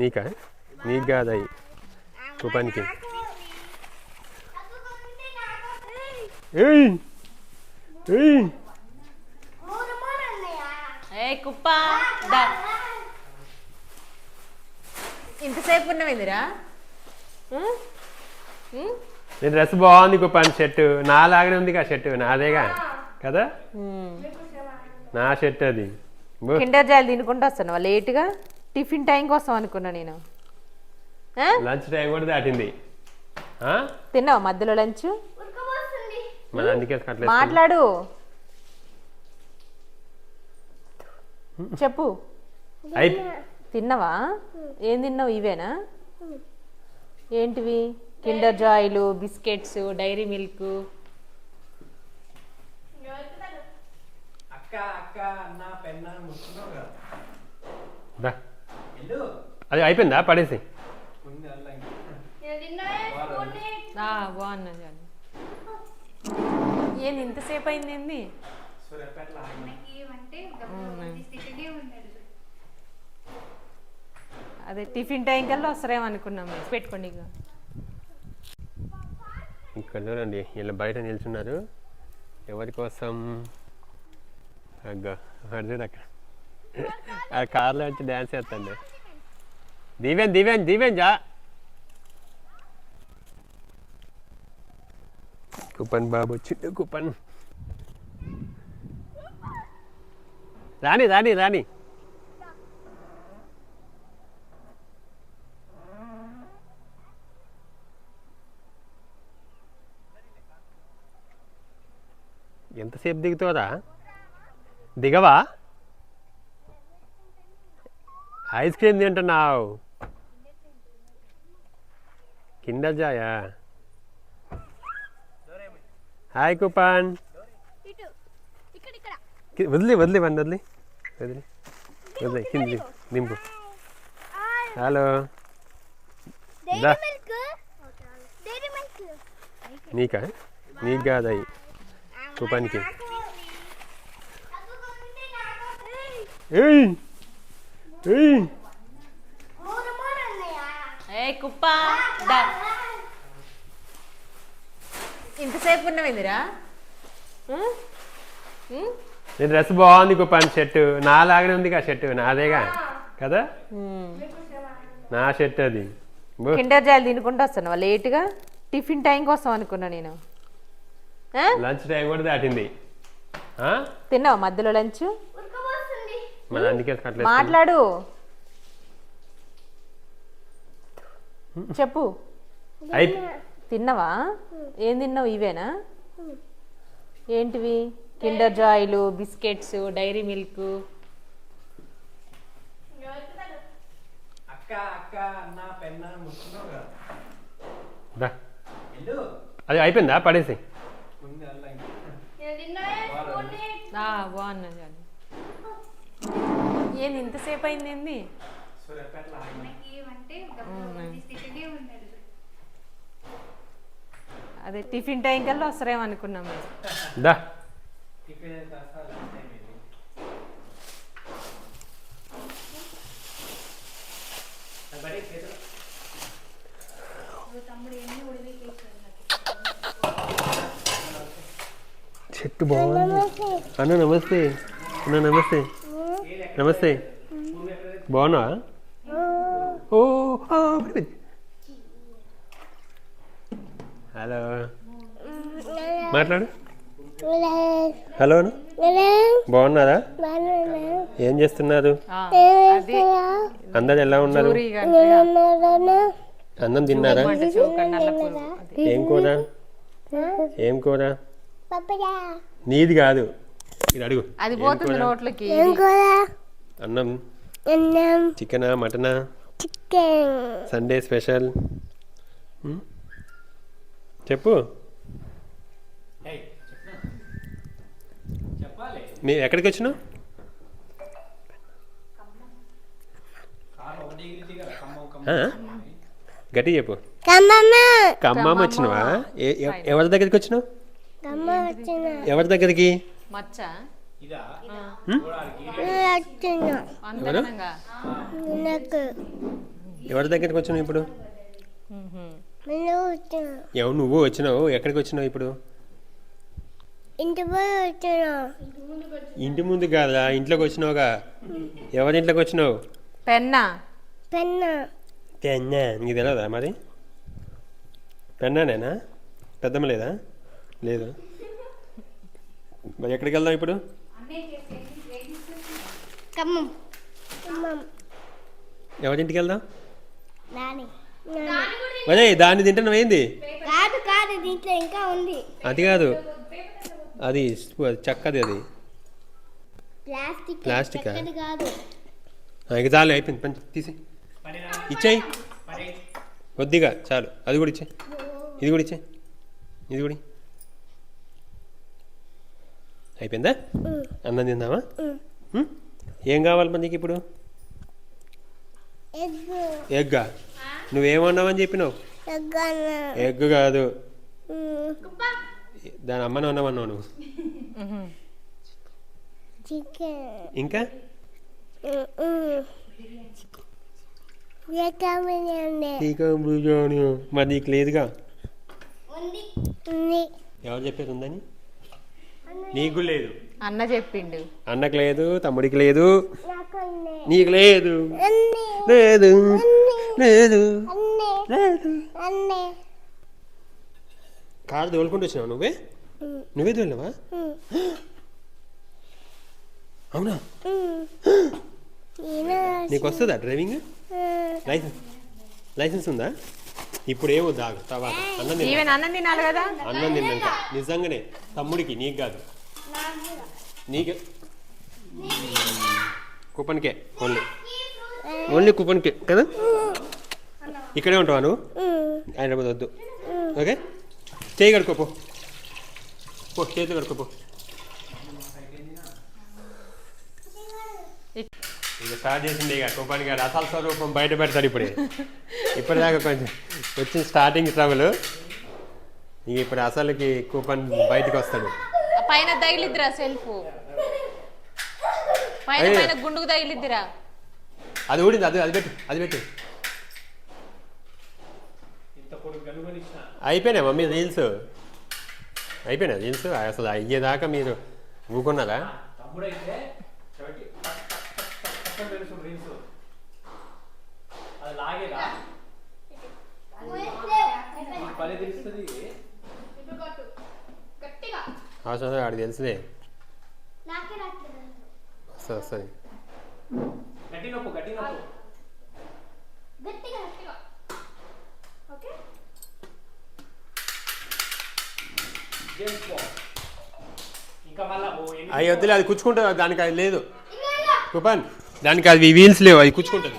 నీకా? నీకు కాదు అవి కూపానికి ఏయ్! ఏయ్! కుప్ప. ఇంతసేపు ఉన్నవిందిరా నీ డ్రెస్ బాగుంది కూపాని షర్ట్. నాలాగానే ఉంది ఆ షర్ట్. నాదేగా? కదా? నా షర్ట్ అది. కిండర్ జాయిలు తినుకుంటూ వస్తాను లేట్గా? టిఫిన్ టైం కోసం అనుకున్నా నేను? లంచ్ టైం కూడా దాటింది? తిన్నావా మధ్యలో లంచ్? మాట్లాడు. చెప్పు. తిన్నావా? ఏం తిన్నావు? ఇవేనా? ఏంటివి? కిండర్ జాయిలు బిస్కెట్స్ డైరీ మిల్క్. అక్క అక్క అన్న పెన్న అది అయిపోయిందా? పడేసి. ఉంది అల్ల ఇంకా. బాగున్నా జాను ఏంది ఇంతసేపు అయింది ఏంది. అదే టిఫిన్ టైం కల్లా వస్తారేమో అనుకున్నాం మేము. పెట్టుకోండి ఇక ఇక్కడ చూడండి వీళ్ళు బయట నిల్చున్నారు. ఎవరి కోసం? అగ్గ అక్కడ చూడు అక్కడ. ఆ కార్లో వచ్చి డ్యాన్స్ చేస్తాండి. దీవెన్ దీవెన్ దీవెన్ జా కుపన్ బాబు వచ్చిండు కుపన్ రాని రాని రాని ఎంతసేపు దిగుతావురా దిగవా ఐస్ క్రీమ్ తింటున్నావు. కింద జాయా? హాయ్ కుపాన్. వదిలే వదిలే వన్ వదిలే. వదిలే వదిలే కింది దింపు హలో. నీకా? నీకు కాదు అవి కూపానికి? ఏయ్! ఏ కుప్ప. ఇంతసేపు ఉన్నవిందిరా నీ డ్రెస్ బాగుంది కూపాన్ షర్ట్. నాలాగానే ఉంది ఆ షర్ట్. నాదేగా? కదా? నా షర్ట్ అది. కిండర్ జాయిలు తినుకుంటూ వస్తాను లేట్గా? టిఫిన్ టైం కోసం అనుకున్నా నేను? లంచ్ టైం కూడా దాటింది? తిన్నావా మధ్యలో లంచ్? మరి అందుకే అట్లా మాట్లాడు. చెప్పు. అయి తిన్నావా? ఏం తిన్నావు? ఇవేనా? ఏంటివి? కిండర్ జాయిలు బిస్కెట్స్ డైరీ మిల్క్. అది అయిపోయిందా? పడేసి. బాగున్నా ఏంది ఇంతసేపు అయింది ఏంది. అదే టిఫిన్ టైం కల్లా వస్తారేమో అనుకున్నాం మేము. దా. చెట్టు బాగుంది. అన్న నమస్తే. అన్న నమస్తే. నమస్తే. బాగున్నావా? ఓ. హలో. మాట్లాడు. హలో. బాగున్నారా? ఏం చేస్తున్నారు? అది. అందరు ఎలా ఉన్నారు? అన్నం తిన్నారా. అది. ఏం కూర? ఏం కూర? నీది కాదు. ఇది అడుగు. అది ఏం పోతుంది కూర? నోట్లకి అన్నం. చికెనా మటనా? Sunday special? చెప్పు. ఏయ్, చెప్పనా? చెప్పాలి. నీ ఎక్కడికి వచ్చినావు? గట్టి చెప్పు. ఖమ్మం వచ్చినావా? ఎవరి దగ్గరికి వచ్చినావు? ఎవరి దగ్గరికి? అంతకనంగా ఎవరి దగ్గరికి వచ్చినావు ఇప్పుడు? ఎవరు నువ్వు వచ్చినావు? ఎక్కడికి వచ్చినావు ఇప్పుడు? ఇంటి ముందు కాదా ఇంట్లోకి వచ్చినావుగా. ఎవరి ఇంట్లోకి వచ్చినావు? పెన్నా. పెన్న. పెన్నా నీకు తెలియదా మరి? పెన్నానేనా? పెద్దమ్మ లేదా? లేదు. మరి ఎక్కడికి వెళ్దాం ఇప్పుడు? ఖమ్మం. ఖమ్మం. ఎవరింటికి వెళ్దాం నాని దాన్ని తింటున్నావు ఏంది కాదు కాదు దీంట్లో ఇంకా ఉంది. అది కాదు. అది చక్కది అది. ప్లాస్టిక్. కాదు. ఇక చాలు అయిపోయింది. పంచి తీసి. ఇచ్చేయి. కొద్దిగా చాలు. అది కూడా ఇచ్చే ఇది కూడా ఇచ్చే ఇది కూడా. అయిపోయిందా? అన్నం తిందామా? ఏం కావాలి మరి నీకు ఇప్పుడు? ఎగ్. ఎగ్గా? నువ్వేమన్నావని చెప్పినావు? ఎగ్ కాదు. దాని అమ్మని ఉన్నామన్నావు నువ్వు. ఇంకా? మరి నీకు లేదుగా? ఉంది. ఎవరు చెప్పారు ఉందని? నీకు లేదు. అన్న చెప్పిండు. అన్నకు లేదు తమ్ముడికి లేదు. నాకు లేదు. అన్నీ. లేదు. లేదు. అన్నీ. లేదు. కారు తోలుకుంటూ వచ్చినావు నువ్వే? నువ్వే తోలినావా? అవునా? నీకు వస్తుందా డ్రైవింగ్? లైసెన్స్. లైసెన్స్ ఉందా? ఇప్పుడు ఏమో దాగు తర్వాత అన్నం ఈవెన్ అన్నం తినాలి కదా? అన్నం తిన్నాక నిజంగానే తమ్ముడికి నీకు కాదు నీకు? కూపన్కే ఓన్లీ. ఓన్లీ కూపన్కే కదా? ఇక్కడే ఉంటావా నువ్వు? హైదరాబాద్ వద్దు. ఓకే? చేయి కడుకోపో పో. చేతులు కడుకోపో ఇక స్టార్ట్ చేసింది ఇక. కూపన్ గారు అసలు స్వరూపం బయట పెడతాడు ఇప్పుడే. ఇప్పటిదాకా కొంచెం వచ్చిన స్టార్టింగ్ ట్రబుల్ ఇక ఇప్పుడు అసలుకి కూపన్ బయటకు వస్తాడు. ఆ పైన తగిలిద్దిరా సెల్ఫ్. పైన అయ్యో. పైన గుండుకు తగిలిద్దిరా. అది ఊడింది అది అది పెట్టు అది పెట్టు. అయిపోయినాయి మమ్మీ రీల్స్ అయిపోయినా రీల్స్ అసలు అయ్యేదాకా మీరు ఊకున్నారా తెలుసు రీల్స్ అది పని తెలుస్తుంది. ఆడికి రాట్లేదు వస్తుంది గట్టి నొప్పు గట్టి నొప్పు. అవి వద్దులే అది కూర్చుంటుంది దానికి అది లేదు. కూపన్ దానికి అది వీల్స్ లేవు అవి కూర్చుంటుంది